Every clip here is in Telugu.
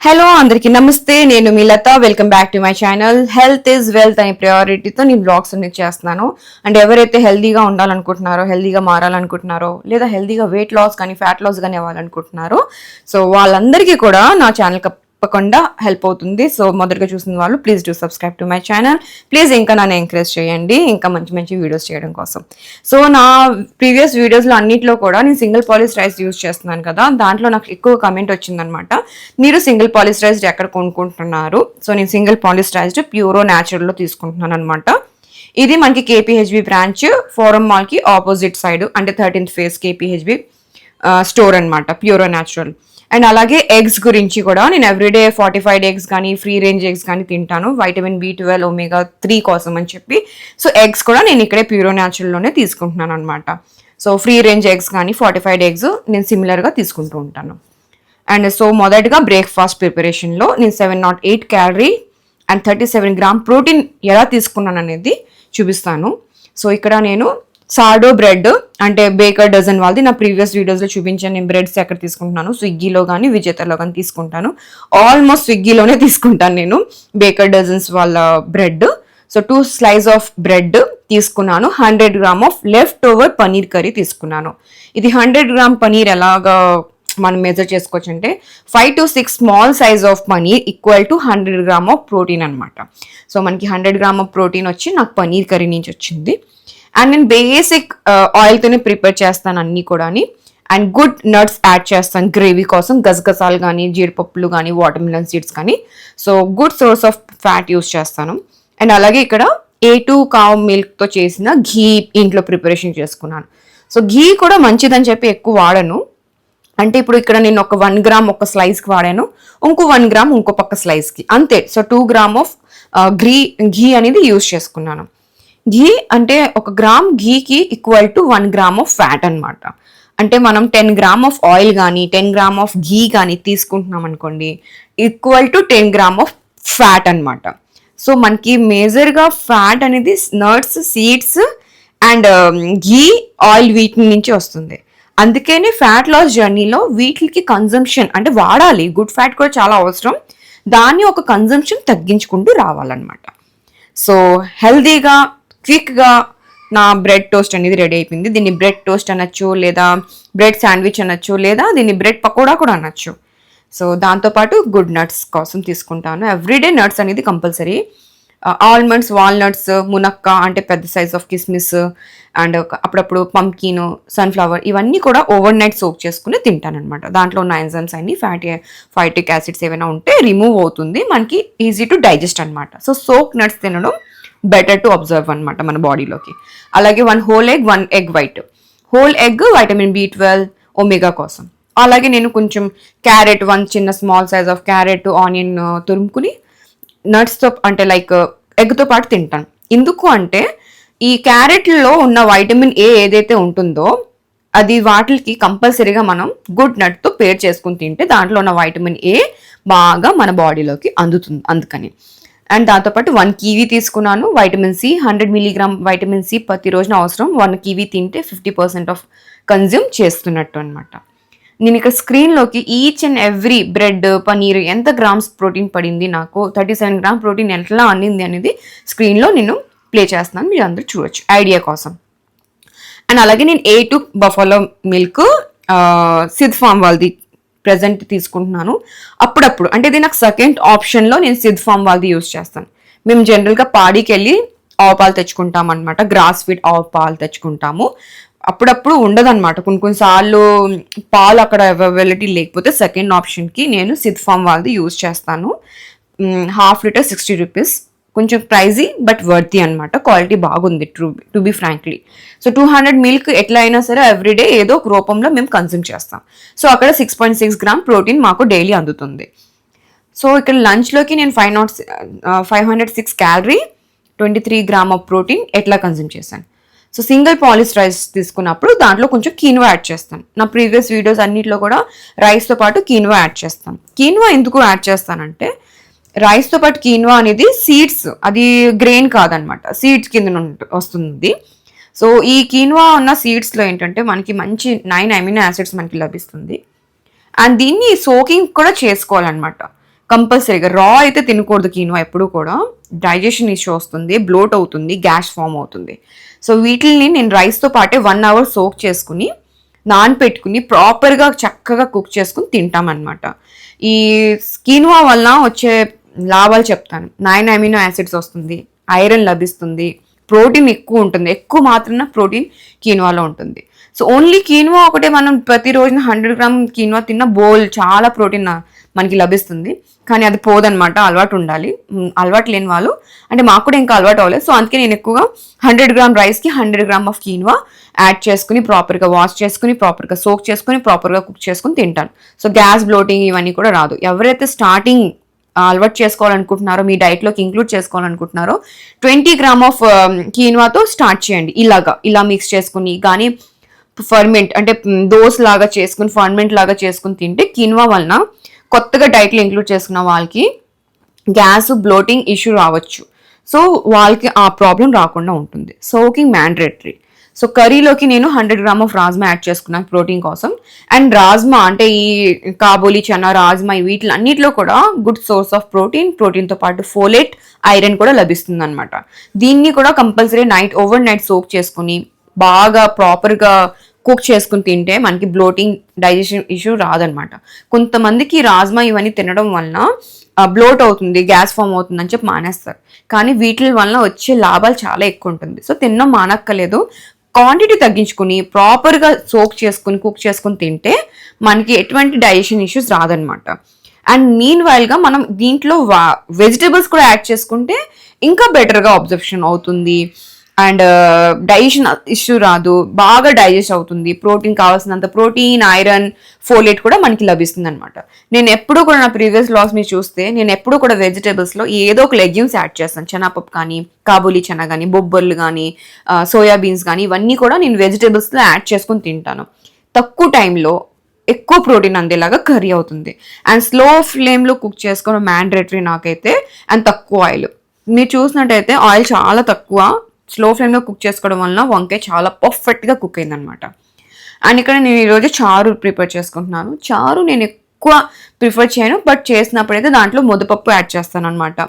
హలో అందరికీ నమస్తే. నేను మీ Latha. Welcome back to my channel health is wealth అనే ప్రయారిటీతో నేను బ్లాగ్స్ అనేది చేస్తున్నాను. అండ్ ఎవరైతే హెల్తీగా ఉండాలనుకుంటున్నారో హెల్దీగా మారాలనుకుంటున్నారో లేదా హెల్తీగా వెయిట్ లాస్ కానీ ఫ్యాట్ లాస్ కానీ అవ్వాలనుకుంటున్నారో సో వాళ్ళందరికీ కూడా నా ఛానల్ తప్పకుండా హెల్ప్ అవుతుంది. సో మొదటిగా చూసిన వాళ్ళు please do subscribe to my channel please ఇంకా నన్ను ఎంకరేజ్ చేయండి. ఇంకా మంచి మంచి వీడియోస్ చేయడం కోసం. సో నా ప్రీవియస్ వీడియోస్లో అన్నింటిలో కూడా నేను సింగిల్ పాలిస్టరైజ్ రైస్ యూస్ చేస్తున్నాను కదా దాంట్లో నాకు ఎక్కువ కమెంట్ వచ్చిందనమాట. మీరు సింగిల్ పాలిస్టరైజ్డ్ రైస్ ఎక్కడ కొనుక్కుంటున్నారు? సో నేను సింగిల్ పాలిస్టరైజ్డ్ ప్యూరో న్యాచురల్లో తీసుకుంటున్నాను అనమాట ఇది మనకి కేపీహెచ్బి బ్రాంచ్ ఫోరం మాల్కి ఆపోజిట్ సైడ్ అంటే థర్టీన్త్ ఫేస్ కేపీహెచ్బి స్టోర్ అనమాట ప్యూరో న్యాచురల్ అండ్ అలాగే ఎగ్స్ గురించి కూడా నేను ఎవ్రీడే ఫార్టీ ఫైవ్ ఎగ్స్ కానీ ఫ్రీ రేంజ్ ఎగ్స్ కానీ తింటాను. Vitamin B twelve omega three కోసం అని చెప్పి. సో ఎగ్స్ కూడా నేను ఇక్కడే ప్యూరో న్యాచురల్లోనే తీసుకుంటున్నాను అనమాట సో ఫ్రీ రేంజ్ ఎగ్స్ కానీ ఫార్టీ ఫైవ్ ఎగ్స్ నేను సిమిలర్గా తీసుకుంటూ ఉంటాను. అండ్ సో మొదటగా బ్రేక్ఫాస్ట్ ప్రిపరేషన్లో నేను seven naught eight calorie and thirty seven gram protein ఎలా తీసుకున్నాను అనేది చూపిస్తాను. సో ఇక్కడ నేను సాడో బ్రెడ్ అంటే బేకర్ డజన్ వాళ్ళది. నా ప్రీవియస్ వీడియోస్లో చూపించాను. నేను బ్రెడ్స్ ఎక్కడ తీసుకుంటున్నాను? స్విగ్గీలో కానీ విజేతలో కానీ తీసుకుంటాను. ఆల్మోస్ట్ స్విగ్గీలోనే తీసుకుంటాను నేను బేకర్ డజన్స్ వాళ్ళ bread. So two slice of bread తీసుకున్నాను. Hundred gram of left over paneer curry తీసుకున్నాను. ఇది హండ్రెడ్ గ్రామ్ పనీర్ ఎలాగా మనం మెజర్ చేసుకోవచ్చు అంటే five to six small size of paneer equal to hundred gram of protein అనమాట సో మనకి హండ్రెడ్ గ్రామ్ ఆఫ్ ప్రోటీన్ వచ్చి నాకు పనీర్ కర్రీ నుంచి వచ్చింది. అండ్ నేను బేసిక్ ఆయిల్తోనే ప్రిపేర్ చేస్తాను అన్నీ కూడా అండ్ గుడ్ నట్స్ యాడ్ చేస్తాను. గ్రేవీ కోసం గసగసాలు కానీ జీడిపప్పులు కానీ వాటర్ మిలన్ సీడ్స్ కానీ. So good source of fat use చేస్తాను. అండ్ అలాగే ఇక్కడ ఏ టూ కావ్ మిల్క్తో చేసిన ఘీ ఇంట్లో ప్రిపరేషన్ చేసుకున్నాను. సో ఘీ కూడా మంచిదని చెప్పి ఎక్కువ వాడను. అంటే ఇప్పుడు ఇక్కడ నేను ఒక వన్ గ్రామ్ ఒక స్లైస్కి వాడాను. ఇంకో వన్ గ్రామ్ ఇంకో పక్క స్లైస్కి అంతే. సో టూ గ్రామ్ ఆఫ్ గ్రీ ఘీ అనేది యూస్ చేసుకున్నాను. ఘీ అంటే ఒక gram ఘీకి equal to one gram of fat అనమాట అంటే మనం టెన్ గ్రామ్ ఆఫ్ ఆయిల్ కానీ టెన్ గ్రామ్ ఆఫ్ ఘీ కానీ తీసుకుంటున్నాం అనుకోండి equal to ten gram of fat అనమాట సో మనకి మేజర్గా ఫ్యాట్ అనేది nuts seeds and ghee oil వీటి నుంచి వస్తుంది. అందుకనే ఫ్యాట్ లాస్ జర్నీలో వీటికి కన్జంప్షన్ అంటే వాడాలి. గుడ్ ఫ్యాట్ కూడా చాలా అవసరం. దాన్ని ఒక కన్జంప్షన్ తగ్గించుకుంటూ రావాలన్నమాట. సో హెల్దీగా క్విక్గా నా బ్రెడ్ టోస్ట్ అనేది రెడీ అయిపోయింది. దీన్ని బ్రెడ్ టోస్ట్ అనొచ్చు లేదా బ్రెడ్ శాండ్విచ్ అనొచ్చు లేదా దీన్ని బ్రెడ్ పకోడా కూడా అనొచ్చు. సో దాంతోపాటు గుడ్ నట్స్ కోసం తీసుకుంటాను. ఎవ్రీడే నట్స్ అనేది కంపల్సరీ. ఆల్మండ్స్ వాల్నట్స్ మునక్క అంటే పెద్ద సైజ్ ఆఫ్ కిస్మిస్ అండ్ అప్పుడప్పుడు పంకిన్ సన్ఫ్లవర్ ఇవన్నీ కూడా ఓవర్ నైట్ సోక్ చేసుకుని తింటానమాట దాంట్లో ఉన్న ఎంజైమ్స్ అన్ని ఫ్యాటీ ఫైటిక్ యాసిడ్స్ ఏమైనా ఉంటే రిమూవ్ అవుతుంది. మనకి ఈజీ టు డైజెస్ట్ అనమాట సో సోక్ నట్స్ తినడం బెటర్ టు అబ్జర్వ్ అనమాట మన బాడీలోకి. అలాగే one whole egg one egg white. Whole egg vitamin B twelve omega కోసం. అలాగే నేను కొంచెం క్యారెట్ వన్ చిన్న small size of carrot onion తురుముకుని నట్స్తో అంటే లైక్ ఎగ్తో పాటు తింటాను. ఎందుకు అంటే ఈ క్యారెట్లో ఉన్న వైటమిన్ ఏ ఏదైతే ఉంటుందో అది వాటికి కంపల్సరీగా మనం గుడ్ నట్తో పేర్ చేసుకుని తింటే దాంట్లో ఉన్న వైటమిన్ ఏ బాగా మన బాడీలోకి అందుతుంది అందుకని. అండ్ దాంతోపాటు వన్ కీవీ తీసుకున్నాను vitamin C hundred milligram vitamin C ప్రతి రోజున అవసరం. వన్ కీవీ తింటే ఫిఫ్టీ పర్సెంట్ ఆఫ్ కన్జ్యూమ్ చేస్తున్నట్టు అనమాట నేను ఇక్కడ స్క్రీన్లోకి each and every bread paneer ఎంత గ్రామ్స్ ప్రోటీన్ పడింది నాకు థర్టీ సెవెన్ గ్రామ్ ప్రోటీన్ ఎట్లా అందింది అనేది స్క్రీన్లో నేను ప్లే చేస్తున్నాను. మీరు అందరూ చూడొచ్చు ఐడియా కోసం. అండ్ అలాగే నేను A two buffalo milk Sid farm వాళ్ళది ప్రజెంట్ తీసుకుంటున్నాను. అప్పుడప్పుడు అంటే ఇది నాకు సెకండ్ ఆప్షన్లో నేను సిద్ ఫామ్ వాళ్ళది యూస్ చేస్తాను. మేము జనరల్గా పాడికి వెళ్ళి ఆవు పాలు తెచ్చుకుంటాం అనమాట గ్రాస్ ఫీడ్ ఆవు పాలు తెచ్చుకుంటాము. అప్పుడప్పుడు ఉండదన్నమాట. కొన్ని కొన్నిసార్లు పాలు అక్కడ అవైలబిలిటీ లేకపోతే సెకండ్ ఆప్షన్కి నేను సిద్ ఫామ్ వాళ్ళది యూస్ చేస్తాను. హాఫ్ లీటర్ సిక్స్టీ రూపీస్ కొంచెం ప్రైజీ బట్ వర్తి అనమాట క్వాలిటీ బాగుంది true to be frankly so two hundred milk ఎట్లా అయినా సరే ఎవ్రీడే ఏదో ఒక రూపంలో మేము కన్సూమ్ చేస్తాం. సో అక్కడ six point six gram protein మాకు డైలీ అందుతుంది. సో ఇక్కడ లంచ్లోకి నేను five not five hundred six calorie twenty three gram of protein ఎట్లా కన్సూమ్ చేశాను? సో సింగిల్ పాలిష్ రైస్ తీసుకున్నప్పుడు దాంట్లో కొంచెం కీన్వా యాడ్ చేస్తాను. నా ప్రీవియస్ వీడియోస్ అన్నింటిలో కూడా రైస్తో పాటు కీన్వా యాడ్ చేస్తాను. కీన్వా ఎందుకు యాడ్ చేస్తానంటే రైస్తో పాటు కీన్వా అనేది సీడ్స్ అది గ్రెయిన్ కాదనమాట. సీడ్స్ కింద వస్తుంది. సో ఈ కీన్వా ఉన్న సీడ్స్లో ఏంటంటే మనకి మంచి నైన్ అమినో యాసిడ్స్ మనకి లభిస్తుంది. అండ్ దీన్ని సోకింగ్ కూడా చేసుకోవాలన్నమాట. కంపల్సరీగా. రా అయితే తినకూడదు కీనువా ఎప్పుడు కూడా. డైజెషన్ ఇష్యూ వస్తుంది బ్లోట్ అవుతుంది గ్యాస్ ఫామ్ అవుతుంది. సో వీటిని నేను రైస్తో పాటే వన్ అవర్ సోక్ చేసుకుని నానపెట్టుకుని ప్రాపర్గా చక్కగా కుక్ చేసుకుని తింటామన్నమాట. ఈ కీనువా వల్ల వచ్చే లాభాలు చెప్తాను. నైన్ అమినో యాసిడ్స్ వస్తుంది ఐరన్ లభిస్తుంది ప్రోటీన్ ఎక్కువ ఉంటుంది ఎక్కువ మాత్రమే ప్రోటీన్ కీనువాలో ఉంటుంది. సో ఓన్లీ కీనువా ఒకటే మనం ప్రతిరోజున హండ్రెడ్ గ్రామ్ కీనువా తిన్న బోల్ చాలా ప్రోటీన్ మనకి లభిస్తుంది. కానీ అది పోదనమాట అలవాటు ఉండాలి. అలవాటు లేని వాళ్ళు అంటే మాకు కూడా ఇంకా అలవాటు అవ్వలేదు. సో అందుకే నేను ఎక్కువగా హండ్రెడ్ గ్రామ్ రైస్కి hundred gram of quinoa add చేసుకుని ప్రాపర్గా వాష్ చేసుకుని ప్రాపర్గా సోక్ చేసుకుని ప్రాపర్గా కుక్ చేసుకుని తింటాను. సో గ్యాస్ బ్లోటింగ్ ఇవన్నీ కూడా రాదు. ఎవరైతే స్టార్టింగ్ అలవాటు చేసుకోవాలనుకుంటున్నారో మీ డైట్లోకి ఇంక్లూడ్ చేసుకోవాలనుకుంటున్నారో ట్వంటీ గ్రామ్ ఆఫ్ కీన్వాతో స్టార్ట్ చేయండి. ఇలాగా ఇలా మిక్స్ చేసుకుని కానీ ఫర్మెంట్ అంటే దోస్ లాగా చేసుకుని ఫర్మెంట్ లాగా చేసుకుని తింటే కీన్వా వలన కొత్తగా డైట్లో ఇంక్లూడ్ చేసుకున్న వాళ్ళకి గ్యాస్ బ్లోటింగ్ ఇష్యూ రావచ్చు. సో వాళ్ళకి ఆ ప్రాబ్లం రాకుండా ఉంటుంది. సోకింగ్ మ్యాండేటరీ సో కర్రీలోకి నేను hundred gram of rajma add చేసుకున్నాను ప్రోటీన్ కోసం. అండ్ రాజ్మా అంటే ఈ కాబోలి చనా రాజ్మా వీటి వీటిలో అన్నిటిలో కూడా గుడ్ సోర్స్ ఆఫ్ ప్రోటీన్ ప్రోటీన్తో పాటు ఫోలేట్ ఐరన్ కూడా లభిస్తుంది అనమాట దీన్ని కూడా compulsory night over night soak చేసుకుని బాగా ప్రాపర్గా కుక్ చేసుకుని తింటే మనకి బ్లోటింగ్ డైజెషన్ ఇష్యూ రాదనమాట కొంతమందికి రాజ్మా ఇవన్నీ తినడం వలన బ్లోట్ అవుతుంది గ్యాస్ ఫామ్ అవుతుంది అని చెప్పి మానేస్తారు. కానీ వీటి వలన వచ్చే లాభాలు చాలా ఎక్కువ ఉంటుంది. సో తినడం మానక్కలేదు క్వాంటిటీ తగ్గించుకుని ప్రాపర్గా సోక్ చేసుకుని కుక్ చేసుకుని తింటే మనకి ఎటువంటి డైజెషన్ ఇష్యూస్ రాదనమాట అండ్ మీన్ వైల్గా మనం దీంట్లో వెజిటేబుల్స్ కూడా యాడ్ చేసుకుంటే ఇంకా బెటర్గా అబ్జర్ప్షన్ అవుతుంది. అండ్ డైజెషన్ ఇష్యూ రాదు. బాగా డైజెస్ట్ అవుతుంది. ప్రోటీన్ కావాల్సినంత ప్రోటీన్ ఐరన్ ఫోలేట్ కూడా మనకి లభిస్తుంది అనమాట నేను ఎప్పుడూ కూడా నా ప్రీవియస్ లాస్ మీరు చూస్తే నేను ఎప్పుడూ కూడా వెజిటేబుల్స్లో ఏదో ఒక లెగ్యూమ్స్ యాడ్ చేస్తాను. చెనాపప్పు కానీ కాబూలి చెన కానీ బొబ్బర్లు కానీ సోయాబీన్స్ కానీ ఇవన్నీ కూడా నేను వెజిటేబుల్స్లో యాడ్ చేసుకుని తింటాను. తక్కువ టైంలో ఎక్కువ ప్రోటీన్ అందేలాగా కర్రీ అవుతుంది. అండ్ స్లో ఫ్లేమ్లో కుక్ చేసుకోవడం మ్యాండేటరీ నాకైతే అండ్ తక్కువ ఆయిల్. మీరు చూసినట్టయితే ఆయిల్ చాలా తక్కువ స్లో ఫ్లేమ్లో కుక్ చేసుకోవడం వలన వంకాయ చాలా పర్ఫెక్ట్గా కుక్ అయిందనమాట అండ్ ఇక్కడ నేను ఈరోజు చారు ప్రిపేర్ చేసుకుంటున్నాను. చారు నేను ఎక్కువ ప్రిఫర్ చేయను. బట్ చేసినప్పుడైతే దాంట్లో ముద్దపప్పు యాడ్ చేస్తాను అనమాట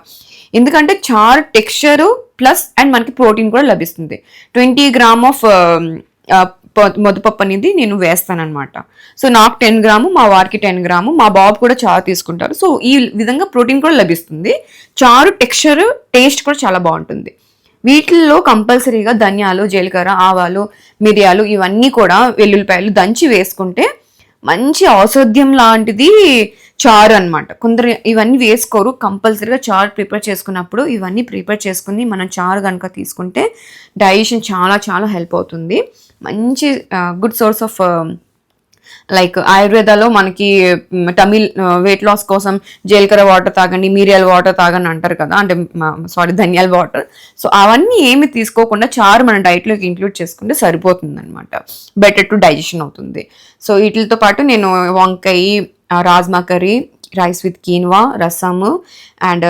ఎందుకంటే చారు టెక్స్చరు ప్లస్ అండ్ మనకి ప్రోటీన్ కూడా లభిస్తుంది. ట్వంటీ గ్రామ్ ఆఫ్ మొదపప్పు అనేది నేను వేస్తానమాట సో నాకు టెన్ గ్రాము మా వారికి టెన్ గ్రాము మా బాబు కూడా చారు తీసుకుంటారు. సో ఈ విధంగా ప్రోటీన్ కూడా లభిస్తుంది. చారు టెక్స్చర్ టేస్ట్ కూడా చాలా బాగుంటుంది. వీటిల్లో కంపల్సరీగా ధనియాలు జీలకర్ర ఆవాలు మిరియాలు ఇవన్నీ కూడా వెల్లుల్లిపాయలు దంచి వేసుకుంటే మంచి ఔషధ్యం లాంటిది చారు అన్నమాట. కొందరు ఇవన్నీ వేసుకోరు. కంపల్సరీగా చారు ప్రిపేర్ చేసుకున్నప్పుడు ఇవన్నీ ప్రిపేర్ చేసుకుని మనం చారు కనుక తీసుకుంటే డైజెషన్ చాలా చాలా హెల్ప్ అవుతుంది. మంచి గుడ్ సోర్స్ ఆఫ్ లైక్ ఆయుర్వేదాలో మనకి టమిల్ వెయిట్ లాస్ కోసం జీలకర్ర వాటర్ తాగండి మిరియాల వాటర్ తాగండి అంటారు కదా అంటే సారీ ధనియాల వాటర్ సో అవన్నీ ఏమి తీసుకోకుండా చారు మన డైట్లోకి ఇంక్లూడ్ చేసుకుంటే సరిపోతుంది అనమాట బెటర్ టు డైజెషన్ అవుతుంది. సో వీటితో పాటు నేను వంకాయ rajma curry rice with quinoa రసము అండ్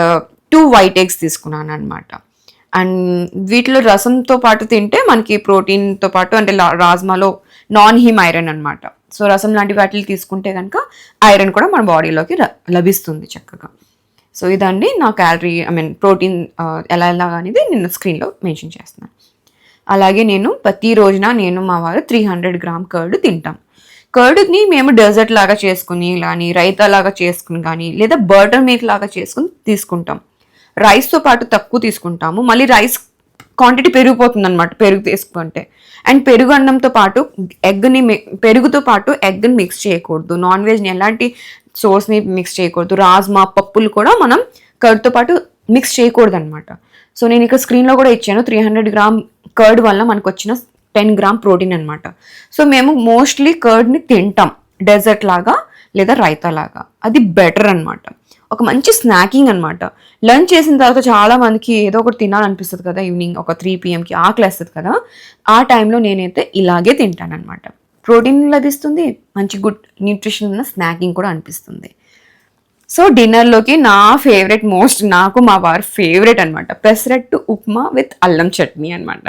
టూ వైట్ ఎగ్స్ తీసుకున్నాను అనమాట అండ్ వీటిలో రసంతో పాటు తింటే మనకి ప్రోటీన్తో పాటు అంటే రాజ్మాలో నాన్ హిమ్ ఐరన్ అనమాట సో రసం లాంటి వాటిని తీసుకుంటే కనుక ఐరన్ కూడా మన బాడీలోకి లభిస్తుంది చక్కగా. సో ఇదండి నా క్యాలరీ ఐ మీన్ ప్రోటీన్ ఎలా ఎలా అనేది నేను స్క్రీన్లో మెన్షన్ చేస్తున్నాను అలాగే నేను ప్రతి రోజున నేను మా వారు త్రీ హండ్రెడ్ గ్రామ్ కర్డ్ తింటాం. కర్డ్ని మేము డెజర్ట్ లాగా చేసుకుని కానీ రైతా లాగా చేసుకుని కానీ లేదా బటర్ మిల్క్ లాగా చేసుకుని తీసుకుంటాం. రైస్తో పాటు తక్కువ తీసుకుంటాము. మళ్ళీ రైస్ క్వాంటిటీ పెరిగిపోతుంది అనమాట పెరుగు తీసుకుంటే. అండ్ పెరుగు అన్నంతో పాటు ఎగ్ని మి- పెరుగుతో పాటు ఎగ్ని మిక్స్ చేయకూడదు. నాన్ వెజ్ని ఎలాంటి సోర్స్ని మిక్స్ చేయకూడదు. రాజ్మా పప్పులు కూడా మనం కర్డ్తో పాటు మిక్స్ చేయకూడదు అనమాట సో నేను ఇక్కడ స్క్రీన్లో కూడా ఇచ్చాను. త్రీ హండ్రెడ్ గ్రామ్ కర్డ్ వల్ల మనకు వచ్చిన టెన్ గ్రామ్ ప్రోటీన్ అనమాట సో మేము మోస్ట్లీ కర్డ్ని తింటాం. డెజర్ట్ లాగా లేదా రైతా లాగా అది బెటర్ అన్నమాట. ఒక మంచి స్నాకింగ్ అనమాట లంచ్ చేసిన తర్వాత చాలా మందికి ఏదో ఒకటి తినాలనిపిస్తుంది కదా ఈవినింగ్ ఒక త్రీ పిఎంకి ఆకలి వేస్తుంది కదా. ఆ టైంలో నేనైతే ఇలాగే తింటానమాట ప్రోటీన్ లభిస్తుంది మంచి గుడ్ న్యూట్రిషన్ ఉన్న స్నాకింగ్ కూడా అనిపిస్తుంది. సో డిన్నర్లోకి నా ఫేవరెట్ మోస్ట్ నాకు మా వారి ఫేవరెట్ అనమాట పెసరట్టు ఉప్మా విత్ అల్లం చట్నీ అనమాట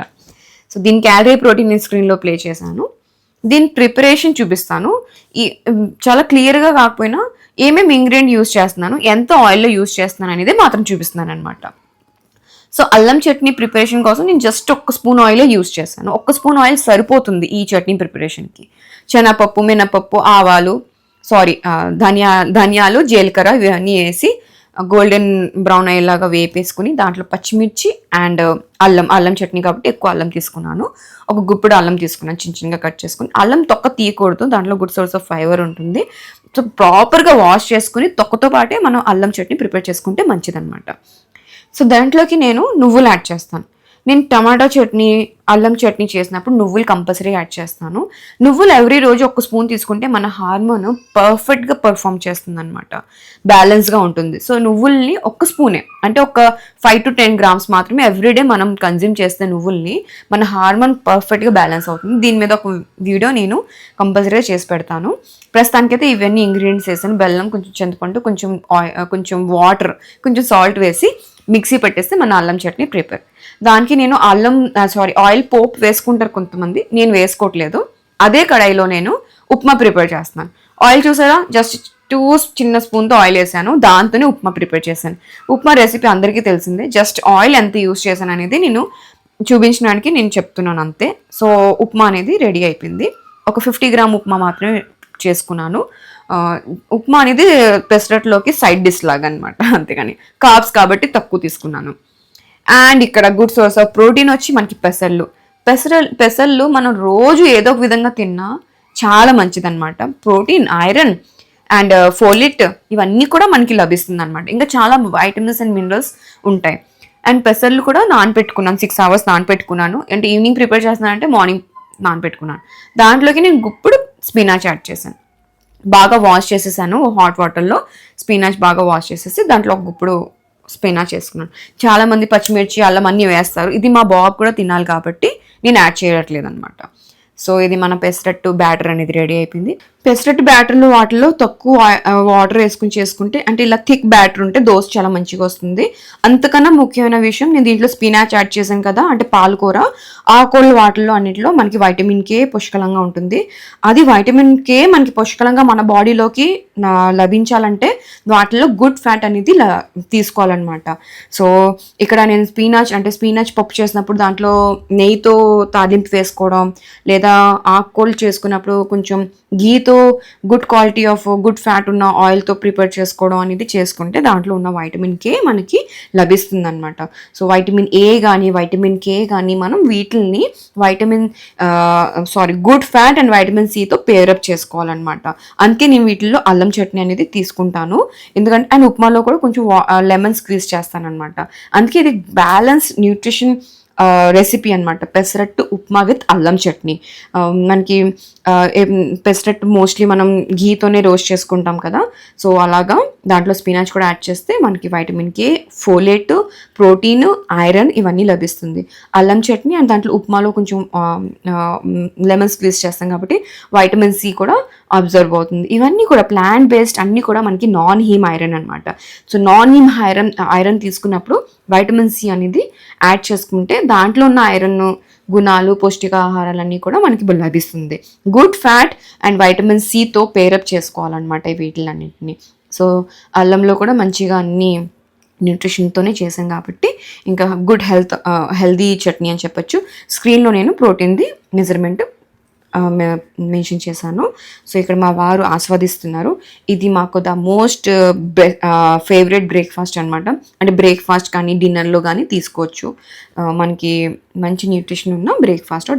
సో దీని క్యాలరీ ప్రోటీన్ స్క్రీన్లో ప్లే చేశాను. దీని ప్రిపరేషన్ చూపిస్తాను. ఈ చాలా క్లియర్గా కాకపోయినా ఏమేమి ఇంగ్రీడియంట్ యూస్ చేస్తున్నాను ఎంత ఆయిల్లో యూస్ చేస్తున్నాను అనేది మాత్రం చూపిస్తున్నాను అనమాట సో అల్లం చట్నీ ప్రిపరేషన్ కోసం నేను జస్ట్ ఒక్క స్పూన్ ఆయిల్ యూస్ చేశాను ఒక్క స్పూన్ ఆయిల్ సరిపోతుంది ఈ చట్నీ ప్రిపరేషన్కి శనగపప్పు మినపప్పు ఆవాలు సారీ ధనియా ధనియాలు జీలకర్ర ఇవన్నీ వేసి గోల్డెన్ బ్రౌన్ అయ్యేలాగా వేపేసుకుని దాంట్లో పచ్చిమిర్చి అండ్ uh, అల్లం అల్లం చట్నీ కాబట్టి ఎక్కువ అల్లం తీసుకున్నాను. ఒక గుప్పుడు అల్లం తీసుకున్నాను చిన్న చిన్నగా కట్ చేసుకుని. అల్లం తొక్క తీయకూడదు దాంట్లో గుడ్ సోర్స్ ఆఫ్ ఫైబర్ ఉంటుంది. సో ప్రాపర్గా వాష్ చేసుకుని తొక్కతో పాటే మనం అల్లం చట్నీ ప్రిపేర్ చేసుకుంటే మంచిదన్నమాట. సో దాంట్లోకి నేను నువ్వులు యాడ్ చేస్తాను. నేను టమాటా చట్నీ అల్లం చట్నీ చేసినప్పుడు నువ్వులు కంపల్సరీ యాడ్ చేస్తాను. నువ్వులు ఎవ్రీ రోజు ఒక స్పూన్ తీసుకుంటే మన హార్మోన్ పర్ఫెక్ట్గా పర్ఫామ్ చేస్తుంది అనమాట బ్యాలెన్స్గా ఉంటుంది. సో నువ్వుల్ని ఒక్క స్పూనే అంటే ఒక ఫైవ్ టు టెన్ గ్రామ్స్ మాత్రమే ఎవ్రీడే మనం కన్జ్యూమ్ చేస్తే నువ్వుల్ని మన హార్మోన్ పర్ఫెక్ట్గా బ్యాలెన్స్ అవుతుంది. దీని మీద ఒక వీడియో నేను కంపల్సరీగా చేసి పెడతాను. ప్రస్తుతానికైతే ఇవన్నీ ఇంగ్రీడియంట్స్ వేసాను. బెల్లం కొంచెం చింతపండు కొంచెం కొంచెం వాటర్ కొంచెం సాల్ట్ వేసి మిక్సీ పెట్టేస్తే మన అల్లం చట్నీ ప్రిపేర్. దానికి నేను అల్లం సారీ ఆయిల్ పోప్ వేసుకుంటారు కొంతమంది. నేను వేసుకోవట్లేదు. అదే కడాయిలో నేను ఉప్మా ప్రిపేర్ చేస్తున్నాను. ఆయిల్ చూసారా? జస్ట్ టూ చిన్న స్పూన్తో ఆయిల్ వేసాను. దాంతోనే ఉప్మా ప్రిపేర్ చేశాను. ఉప్మా రెసిపీ అందరికీ తెలిసిందే. జస్ట్ ఆయిల్ ఎంత యూస్ చేశాను అనేది నేను చూపించడానికి నేను చెప్తున్నాను అంతే. సో ఉప్మా అనేది రెడీ అయిపోయింది. ఒక ఫిఫ్టీ గ్రామ్ ఉప్మా మాత్రమే చేసుకున్నాను. ఉప్మా అనేది పెసరట్లోకి సైడ్ డిష్ లాగా అనమాట అంతేగాని కాప్స్ కాబట్టి తక్కువ తీసుకున్నాను. అండ్ ఇక్కడ గుడ్ సోర్స్ ఆఫ్ ప్రోటీన్ వచ్చి మనకి పెసర్లు. పెసర పెసర్లు మనం రోజు ఏదో ఒక విధంగా తిన్నా చాలా మంచిదన్నమాట ప్రోటీన్ ఐరన్ అండ్ ఫోలిట్ ఇవన్నీ కూడా మనకి లభిస్తుంది అనమాట ఇంకా చాలా వైటమిన్స్ అండ్ మినరల్స్ ఉంటాయి. అండ్ పెసర్లు కూడా నానపెట్టుకున్నాను సిక్స్ అవర్స్ నానపెట్టుకున్నాను. అంటే ఈవినింగ్ ప్రిపేర్ చేస్తున్నాను అంటే మార్నింగ్ నానపెట్టుకున్నాను. దాంట్లోకి నేను గుప్పుడు స్పినాచ్ యాడ్ చేశాను. బాగా వాష్ చేసేసాను హాట్ వాటర్లో స్పినాచ్ బాగా వాష్ చేసేసి దాంట్లో ఒక గుప్పుడు స్పినాచ్ వేసుకున్నాను. చాలామంది పచ్చిమిర్చి అల్లం అన్నీ వేస్తారు. ఇది మా బాబు కూడా తినాలి కాబట్టి నేను యాడ్ చేయట్లేదు అనమాట సో ఇది మన పెసరట్టు బ్యాటర్ అనేది రెడీ అయిపోయింది. పెసరట్టు బ్యాటర్లు వాటిలో తక్కువ వాటర్ వేసుకుని చేసుకుంటే అంటే ఇలా థిక్ బ్యాటర్ ఉంటే దోశ చాలా మంచిగా వస్తుంది. అంతకన్నా ముఖ్యమైన విషయం నేను దీంట్లో స్పినాచ్ యాడ్ చేశాను కదా అంటే పాలకూర. ఆకుకూరలు వాటిల్లో అన్నిటిలో మనకి వైటమిన్ కే పుష్కలంగా ఉంటుంది. అది వైటమిన్ కే మనకి పుష్కలంగా మన బాడీలోకి లభించాలంటే వాటిలో గుడ్ ఫ్యాట్ అనేది ల- తీసుకోవాలన్నమాట. సో ఇక్కడ నేను స్పీనాచ్ అంటే స్పీనాచ్ పప్పు చేసినప్పుడు దాంట్లో నెయ్యితో తాలింపు వేసుకోవడం లేదా ఆకుకూరలు చేసుకున్నప్పుడు కొంచెం గీతో good quality of good fat ఉన్న ఆయిల్తో ప్రిపేర్ చేసుకోవడం అనేది చేసుకుంటే దాంట్లో ఉన్న వైటమిన్ కే మనకి లభిస్తుంది అనమాట సో వైటమిన్ ఏ కానీ వైటమిన్ కే కానీ మనం వీటిల్ని vitamin sorry good fat and vitamin సితో pair up చేసుకోవాలన్నమాట. అందుకే నేను వీటిల్లో అల్లం చట్నీ అనేది తీసుకుంటాను. ఎందుకంటే అండ్ ఉప్మాలో కూడా కొంచెం లెమన్ స్క్వీజ్ చేస్తాను అనమాట అందుకే ఇది బ్యాలెన్స్ న్యూట్రిషన్ రెసిపీ అన్నమాట. పెసరట్టు ఉప్మా విత్ అల్లం చట్నీ. మనకి పెసరట్టు మోస్ట్లీ మనం ఘీతోనే రోస్ట్ చేసుకుంటాం కదా. సో అలాగా దాంట్లో స్పినాచ్ కూడా యాడ్ చేస్తే మనకి vitamin K folate protein iron ఇవన్నీ లభిస్తుంది. అల్లం చట్నీ అండ్ దాంట్లో ఉప్మాలో కొంచెం లెమన్ స్క్వీజ్ చేస్తాం కాబట్టి వైటమిన్ సి కూడా అబ్జర్వ్ అవుతుంది. ఇవన్నీ కూడా ప్లాంట్ బేస్డ్ అన్నీ కూడా మనకి నాన్ హీమ్ ఐరన్ అనమాట so non heme iron iron తీసుకున్నప్పుడు వైటమిన్ సి అనేది యాడ్ చేసుకుంటే దాంట్లో ఉన్న ఐరన్ గుణాలు పౌష్టికాహారాలన్నీ కూడా మనకి లభిస్తుంది. గుడ్ ఫ్యాట్ అండ్ వైటమిన్ సితో పేరప్ చేసుకోవాలన్నమాట వీటిలన్నింటినీ. సో అల్లంలో కూడా మంచిగా అన్ని న్యూట్రిషన్తోనే చేసాం కాబట్టి ఇంకా గుడ్ హెల్త్ హెల్దీ చట్నీ అని చెప్పొచ్చు. స్క్రీన్లో నేను ప్రోటీన్ది మెజర్మెంట్ మెన్షన్ చేశాను. సో ఇక్కడ మా వారు ఆస్వాదిస్తున్నారు. ఇది మాకు ద మోస్ట్ ఫేవరెట్ బ్రేక్ఫాస్ట్ అనమాట అంటే బ్రేక్ఫాస్ట్ కానీ డిన్నర్లో కానీ తీసుకోవచ్చు. మనకి మంచి న్యూట్రిషన్ ఉన్న బ్రేక్ఫాస్ట్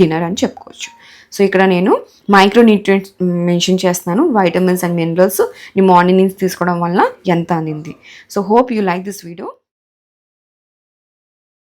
డిన్నర్ అని చెప్పుకోవచ్చు. సో ఇక్కడ నేను మైక్రో న్యూట్రియంట్స్ మెన్షన్ చేస్తున్నాను. వైటమిన్స్ అండ్ మినరల్స్ నీ మార్నింగ్ నుంచి తీసుకోవడం వల్ల ఎంత అందింది so hope you like this video.